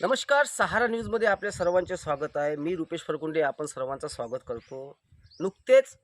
नमस्कार सहारा न्यूजमध्ये आपल्या सर्वांचे स्वागत आहे. मी रुपेश फरकुंडे आपण सर्वांचं स्वागत करतो. नुकतेच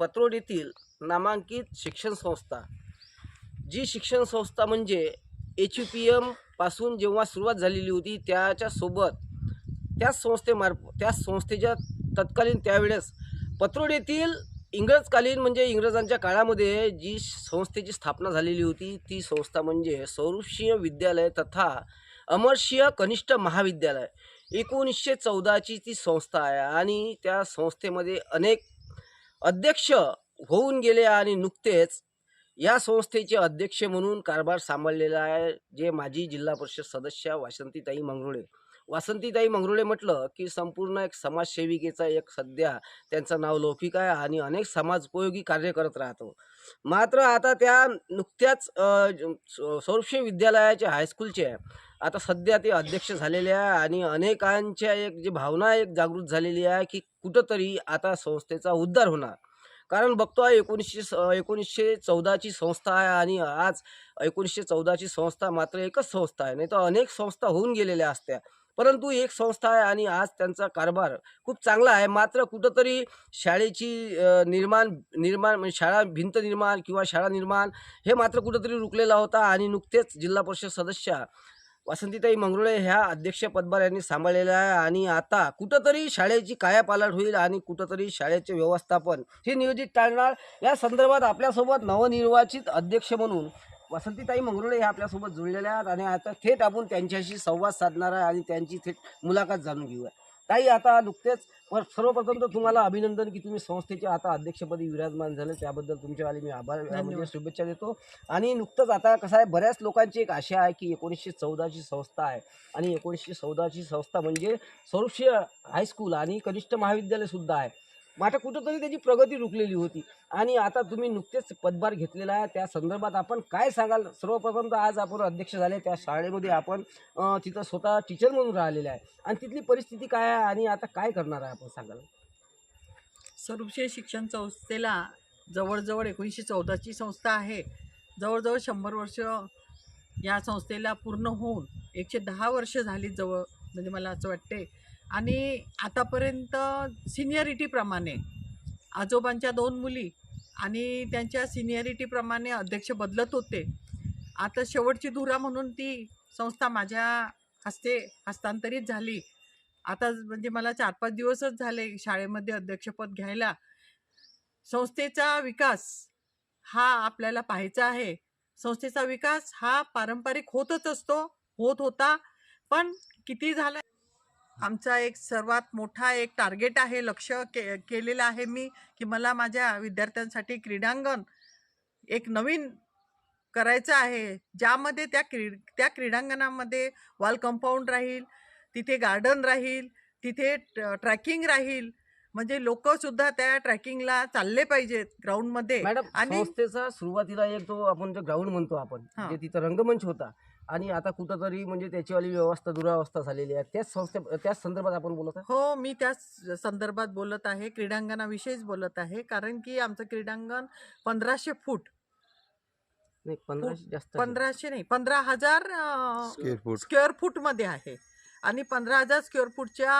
पत्रोड येथील नामांकित शिक्षण संस्था जी शिक्षण संस्था म्हणजे एच यू पी एमपासून जेव्हा सुरुवात झालेली होती त्याच्यासोबत त्याच संस्थेमार्फ त्याच संस्थेच्या तत्कालीन त्यावेळेस पत्रोड येथील इंग्रजकालीन म्हणजे इंग्रजांच्या काळामध्ये जी संस्थेची स्थापना झालेली होती ती संस्था म्हणजे सौरसिंह विद्यालय तथा अमरसिंह कनिष्ठ महाविद्यालय. एकोणीसशे चौदाची ती संस्था आहे आणि त्या संस्थेमध्ये अनेक अध्यक्ष होऊन गेले आणि नुकतेच या संस्थेचे अध्यक्ष म्हणून कारभार सांभाळलेला आहे जे माजी जिल्हा परिषद सदस्य वासंतीताई मंगरुळे. वासंतीताई मंगरुळे म्हटलं की संपूर्ण एक समाजसेविकेचा एक सध्या त्यांचं नाव लौकिक आहे आणि अनेक समाजोपयोगी कार्य करत राहतो. मात्र आता त्या नुकत्याच अ, विद्यालयाच्या विद्यालयाचे हायस्कूलचे आता सध्या ते अध्यक्ष झालेले आहे आणि अनेकांच्या एक जी भावना एक जागृत झालेली आहे की कुठंतरी आता संस्थेचा उद्धार होणार. कारण बघतो आहे एकोणीसशे स एकोणीसशे चौदाची संस्था आहे आणि आज एकोणीसशे चौदाची संस्था मात्र एकच संस्था आहे. नाही तर अनेक संस्था होऊन गेलेल्या असत्या. परंतु एक संस्था आहे आणि आज त्यांचा कारभार खूप चांगला आहे. मात्र कुठंतरी शाळेची निर्माण निर्माण म्हणजे शाळा भिंत निर्माण किंवा शाळा निर्माण हे मात्र कुठंतरी रुकलेला होता आणि नुकतेच जिल्हा परिषद सदस्य वासंतीताई मंगरुळे ह्या अध्यक्ष पदभार यांनी सांभाळलेला आहे आणि आता कुठंतरी शाळेची कायापालट होईल आणि कुठंतरी शाळेचे व्यवस्थापन हे नियोजित टाळणार. या संदर्भात आपल्यासोबत नवनिर्वाचित अध्यक्ष म्हणून वासंतीताई मंगरुळे ह्या आपल्यासोबत जुळलेल्या आहेत आणि आता थेट आपण त्यांच्याशी संवाद साधणार आहे आणि त्यांची थेट मुलाखत जाणून घेऊया. ताई आता नुकतेच सर्वप्रथम तर तुम्हाला अभिनंदन की तुम्ही संस्थेचे आता अध्यक्षपदी विराजमान झाले. त्याबद्दल तुमच्यावाले मी आभार म्हणजे. शुभेच्छा देतो. आणि नुकतंच आता कसं आहे बऱ्याच लोकांची एक आशा आहे की एकोणीसशे चौदाची संस्था आहे. आणि एकोणीसशे चौदाची संस्था म्हणजे सौरक्षीय हायस्कूल आणि कनिष्ठ महाविद्यालय सुद्धा आहे. मात्र कुठंतरी त्याची प्रगती रुकलेली होती. आणि आता तुम्ही नुकतेच पदभार घेतलेला आहे. त्या संदर्भात आपण काय सांगाल? सर्वप्रथम तर आज आपण अध्यक्ष झाले. त्या शाळेमध्ये आपण तिथं स्वतः टीचर म्हणून राहिलेले आहे. आणि तिथली परिस्थिती काय आहे? आणि आता काय करणार आहे आपण सांगाल? सर्वशे शिक्षण संस्थेला जवळजवळ एकोणीसशे चौदाची संस्था आहे. जवळजवळ शंभर वर्ष या संस्थेला पूर्ण होऊन एकशे दहा वर्ष झाली जवळ म्हणजे मला असं वाटते आणि आतापर्यंत सिनियरिटीप्रमाणे आजोबांच्या दोन मुली आणि त्यांच्या सिनियरिटीप्रमाणे अध्यक्ष बदलत होते. आता शेवटची धुरा म्हणून ती संस्था माझ्या हस्ते हस्तांतरित झाली. आता म्हणजे मला चार पाच दिवसच झाले शाळेमध्ये अध्यक्षपद घ्यायला. संस्थेचा विकास हा आपल्याला पाहायचा आहे. संस्थेचा विकास हा पारंपरिक होतच असतो होत होता. पण किती झाला आमचा एक सर्वात मोठा एक टार्गेट आहे लक्ष के केलेलं आहे मी की मला माझ्या विद्यार्थ्यांसाठी क्रीडांगण एक नवीन करायचं आहे ज्यामध्ये त्या क्री त्या क्रीडांगणामध्ये वॉल कंपाऊंड राहील तिथे गार्डन राहील तिथे ट्रॅकिंग राहील. म्हणजे लोक सुद्धा त्या ट्रॅकिंगला चालले पाहिजेत ग्राउंडमध्ये आणि- संस्थेचा सुरुवातीला एक जो आपण जो ग्राउंड म्हणतो आपण तिथं रंगमंच होता आणि आता कुठंतरी म्हणजे त्याचीवाली व्यवस्था दुरावस्था झालेली आहे. त्याच संस्थे त्याच संदर्भात आपण बोलत आहे? हो मी त्याच संदर्भात बोलत आहे क्रीडांगणाविषयीच बोलत आहे. कारण की आमचं क्रीडांगण पंधराशे फूट. नाही पंधराशे जास्त. पंधराशे नाही पंधरा हजार स्क्वेअर फूट. स्क्वेअर फूटमध्ये आहे. आणि पंधरा हजार स्क्वेअर फूटच्या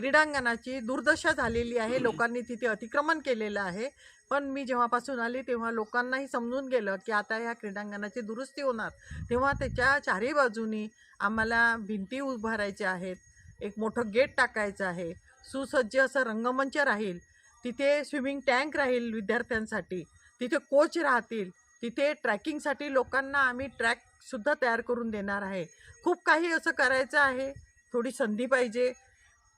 क्रीडांगणाची दुर्दशा झालेली आहे. लोकांनी तिथे अतिक्रमण केलेलं आहे. पण मी जेव्हापासून आले तेव्हा लोकांनाही समजून गेलं की आता या क्रीडांगणाची दुरुस्ती होणार. तेव्हा त्याच्या चारही बाजूनी आम्हाला भिंती उभारायच्या आहेत. एक मोठं गेट टाकायचं आहे. सुसज्ज असं रंगमंच राहील. तिथे स्विमिंग टँक राहील विद्यार्थ्यांसाठी. तिथे कोच राहतील. तिथे ट्रॅकिंगसाठी लोकांना आम्ही ट्रॅकसुद्धा तयार करून देणार आहे. खूप काही असं करायचं आहे. थोडी संधी पाहिजे.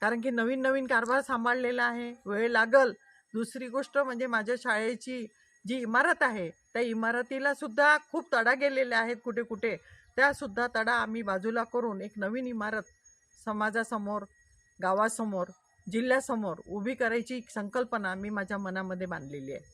कारण की नवीन नवीन कारभार सांभाळलेला आहे वेळ लागल. दुसरी गोष्ट म्हणजे माझ्या शाळेची जी इमारत आहे त्या इमारतीला सुद्धा खूप तडा गेलेल्या आहेत कुठे कुठे त्यासुद्धा तडा आम्ही बाजूला करून एक नवीन इमारत समाजासमोर गावासमोर जिल्ह्यासमोर उभी करायची संकल्पना मी माझ्या मनामध्ये बांधलेली आहे.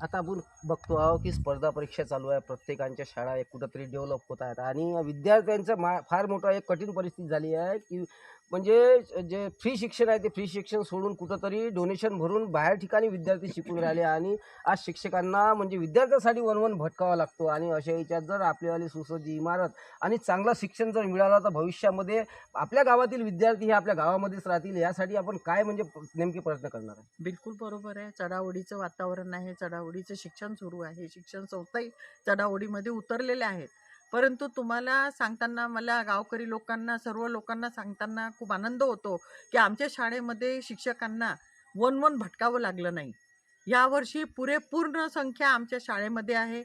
आता आपण बघतो आहोत की स्पर्धा परीक्षा चालू आहे प्रत्येकांच्या शाळा एक कुठंतरी डेव्हलप होत आहेत. आणि विद्यार्थ्यांचं मा फार मोठा एक कठीण परिस्थिती झाली आहे की म्हणजे जे फ्री शिक्षण आहे ते फ्री शिक्षण सोडून कुठंतरी डोनेशन भरून बाहेर ठिकाणी विद्यार्थी शिकून राहिले आणि आज शिक्षकांना म्हणजे विद्यार्थ्यांसाठी वनवन भटकावा लागतो. आणि अशा याच्यात जर आपल्यावाली सुसज्ज इमारत आणि चांगलं शिक्षण जर मिळालं तर भविष्यामध्ये आपल्या गावातील विद्यार्थी हे आपल्या गावामध्येच राहतील. यासाठी आपण काय म्हणजे नेमके प्रयत्न करणार आहे? बिलकुल बरोबर आहे. चढाओढीचं वातावरण आहे. चढाओढीचं शिक्षण सुरू आहे. शिक्षण संस्थाही चढाओढीमध्ये उतरलेल्या आहेत. परंतु तुम्हाला सांगताना मला गावकरी लोकांना सर्व लोकांना सांगताना खूप आनंद होतो की आमच्या शाळेमध्ये शिक्षकांना वन वन भटकावं लागलं नाही. यावर्षी पुरेपूर्ण संख्या आमच्या शाळेमध्ये आहे.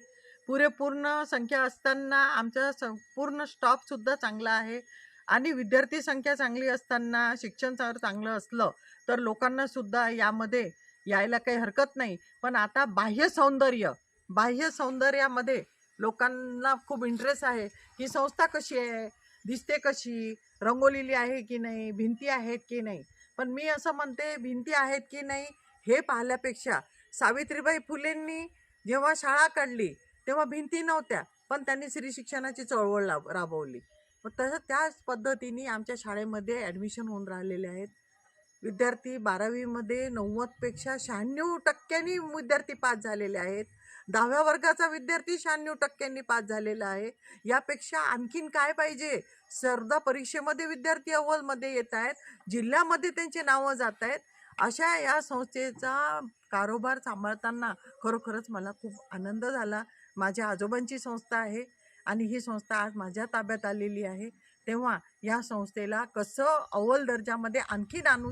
पुरेपूर्ण संख्या असताना आमचा संपूर्ण स्टॉपसुद्धा चांगला आहे. आणि विद्यार्थी संख्या चांगली असताना शिक्षण चांगलं असलं तर लोकांना सुद्धा यामध्ये यायला काही हरकत नाही. पण आता बाह्य सौंदर्य बाह्य सौंदर्यामध्ये लोकांना खूप इंटरेस्ट आहे. ही संस्था कशी आहे? दिसते कशी? रंगोलीली आहे की नाही? भिंती आहेत की नाही? पण मी असं म्हणते भिंती आहेत की नाही हे पाहिल्यापेक्षा सावित्रीबाई फुलेंनी जेव्हा शाळा काढली तेव्हा भिंती नव्हत्या पण त्यांनी स्त्री शिक्षणाची चळवळ लाभ राबवली. मग तसं त्याच पद्धतीने आमच्या शाळेमध्ये ॲडमिशन होऊन राहिलेले आहेत. विद्यार्थी बारावीमध्ये नव्वदपेक्षा शहाण्णव टक्क्यांनी विद्यार्थी पास झालेले आहेत. दहाव्या वर्गाचा विद्यार्थी शहाण्णव टक्क्यांनी पास झालेला आहे. यापेक्षा आणखीन काय पाहिजे? स्पर्धा परीक्षेमध्ये विद्यार्थी अव्वलमध्ये येत आहेत. जिल्ह्यामध्ये त्यांचे नावं जात आहेत. अशा या संस्थेचा कारोबार सांभाळताना खरोखरच मला खूप आनंद झाला. माझ्या आजोबांची संस्था आहे आणि ही संस्था आज माझ्या ताब्यात आलेली आहे. तेव्हा या संस्थेला कसं अव्वल दर्जामध्ये आणखीन आणू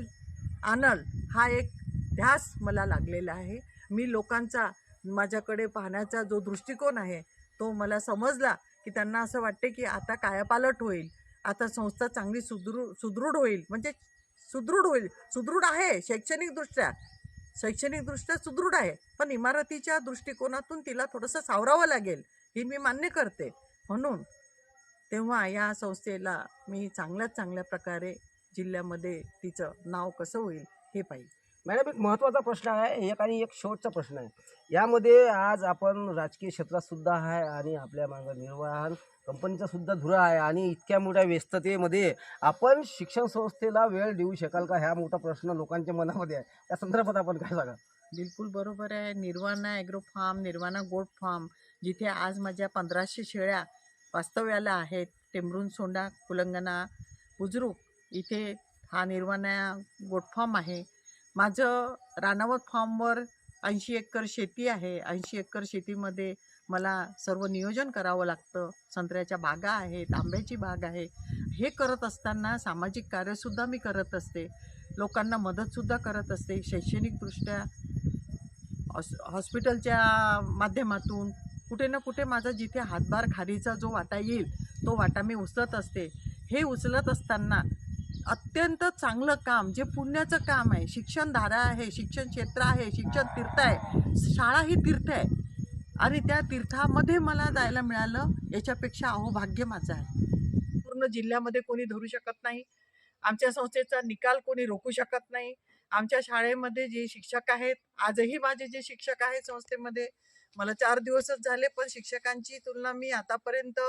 आनल हा एक ध्यास मला लागलेला आहे. मी लोकांचा माझ्याकडे पाहण्याचा जो दृष्टिकोन आहे तो मला समजला की त्यांना असं वाटते की आता कायापालट होईल आता संस्था चांगली सुदृढ सुदृढ होईल म्हणजे सुदृढ होईल सुदृढ आहे शैक्षणिकदृष्ट्या. शैक्षणिकदृष्ट्या सुदृढ आहे पण इमारतीच्या दृष्टिकोनातून तिला थोडंसं सावरावं लागेल ही मी मान्य करते. म्हणून तेव्हा या संस्थेला मी चांगल्याच चांगल्या प्रकारे जिल्ह्यामध्ये तिचं नाव कसं होईल हे पाहिजे. मॅडम एक महत्त्वाचा प्रश्न आहे एक आणि एक शेवटचा प्रश्न आहे. यामध्ये आज आपण राजकीय क्षेत्रात सुद्धा आहे आणि आपल्या मागं निर्वाहन कंपनीचा सुद्धा धुरा आहे आणि इतक्या मोठ्या व्यस्ततेमध्ये आपण शिक्षण संस्थेला वेळ देऊ शकाल का? ह्या मोठा प्रश्न लोकांच्या मनामध्ये आहे. त्या संदर्भात आपण काय सांगा बिलकुल बरोबर आहे. Nirvana agro form nirvana goat farm जिथे आज माझ्या पंधराशे शेळ्या वास्तव्याला आहेत. टेंबरून सोंडा कुलंगणा बुजरूक इथे हा निर्वाणा गोट फॉर्म आहे. माझं रानावत फॉर्मवर ऐंशी एकर शेती आहे. ऐंशी एकर शेतीमध्ये मला सर्व नियोजन करावं लागतं. संत्र्याच्या बागा आहेत आंब्याची बाग आहे. हे करत असताना सामाजिक कार्यसुद्धा मी करत असते. लोकांना मदतसुद्धा करत असते. शैक्षणिकदृष्ट्या हॉस हॉस्पिटलच्या माध्यमातून कुठे ना कुठे माझा जिथे हातभार खारीचा जो वाटा येईल तो वाटा मी उचलत असते. हे उचलत असताना अत्यंत चांगलं काम जे पुण्याचं काम आहे शिक्षणधारा आहे शिक्षण क्षेत्र आहे शिक्षण तीर्थ आहे शाळा ही तीर्थ आहे. आणि त्या तीर्थामध्ये मला जायला मिळालं याच्यापेक्षा अहोभाग्य माझं आहे. पूर्ण जिल्ह्यामध्ये कोणी धरू शकत नाही आमच्या संस्थेचा निकाल कोणी रोखू शकत नाही आमच्या शाळेमध्ये जे शिक्षक आहेत आजही माझे जे शिक्षक आहेत संस्थेमध्ये मला चार दिवसच झाले पण शिक्षकांची तुलना मी आतापर्यंत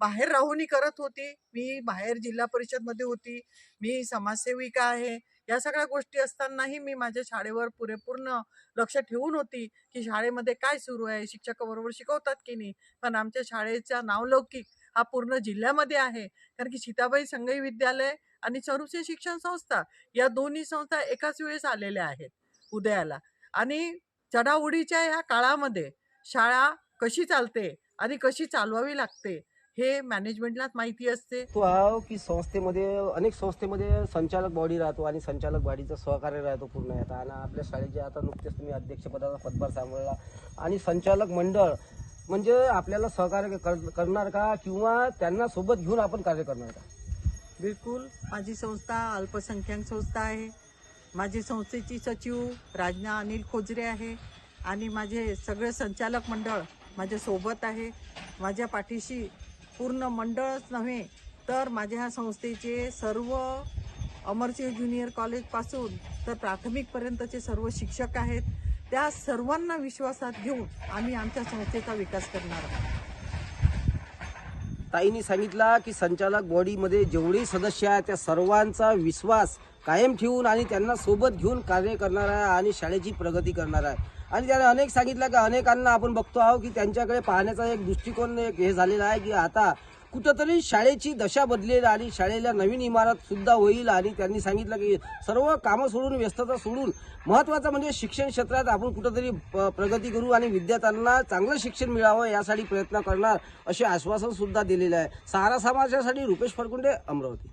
बाहेर राहूनही करत होती. मी बाहेर जिल्हा परिषदमध्ये होती. मी समाजसेविका आहे. या सगळ्या गोष्टी असतानाही मी माझ्या शाळेवर पुरेपूर्ण लक्ष ठेवून होती की शाळेमध्ये काय सुरू आहे शिक्षकाबरोबर शिकवतात की नाही? पण आमच्या शाळेचा नावलौकिक हा पूर्ण जिल्ह्यामध्ये आहे. कारण की सीताबाई संगई विद्यालय आणि स्वरूपचे शिक्षण संस्था या दोन्ही संस्था एकाच वेळेस आलेल्या आहेत उदयाला. आणि चढाउडीच्या ह्या काळामध्ये शाळा कशी चालते आणि कशी चालवावी लागते? हे मॅनेजमेंटलाच माहिती असते. तो हा की संस्थेमध्ये अनेक संस्थेमध्ये संचालक बॉडी राहतो आणि संचालक बॉडीचं सहकार्य राहतो पूर्ण. आता आणि आपल्या शाळेचे आता नुकतेच तुम्ही अध्यक्षपदाचा पदभार सांभाळला. आणि संचालक मंडळ म्हणजे आपल्याला सहकार्य कर- करणार का? किंवा त्यांना सोबत घेऊन आपण कार्य करणार का? बिलकुल. माझी संस्था अल्पसंख्याक संस्था आहे. माझी संस्थेची सचिव राजना अनिल खोजरे आहे. आणि माझे सगळे संचालक मंडळ माझ्या सोबत आहे. माझ्या पाठीशी पूर्ण मंडळच नव्हे तर माझ्या ह्या संस्थेचे सर्व अमरसिंह ज्युनियर कॉलेजपासून तर प्राथमिकपर्यंतचे सर्व शिक्षक आहेत. त्या सर्वांना विश्वासात घेऊन आम्ही आमच्या संस्थेचा विकास करणार आहोत. ताईंनी सांगितला की संचालक बॉडीमध्ये जेवढे सदस्य आहेत त्या सर्वांचा विश्वास कायम ठेवून आणि त्यांना सोबत घेऊन कार्य करणार आहे आणि शाळेची प्रगती करणार आहे. आणि त्याने अनेक सांगितलं की अनेकांना आपण बघतो आहोत की त्यांच्याकडे पाहण्याचा एक दृष्टिकोन एक हे झालेला आहे की आता कुठंतरी शाळेची दशा बदलेल आणि शाळेला नवीन इमारत सुद्धा होईल आणि त्यांनी सांगितलं की सर्व कामं सोडून व्यस्तता सोडून महत्त्वाचं म्हणजे शिक्षण क्षेत्रात आपण कुठंतरी प- प्रगती करू आणि विद्यार्थ्यांना चांगलं शिक्षण मिळावं यासाठी प्रयत्न करणार असे आश्वासन सुद्धा दिलेले आहे. सहारा समाजासाठी रुपेश फडकुंडे अमरावती.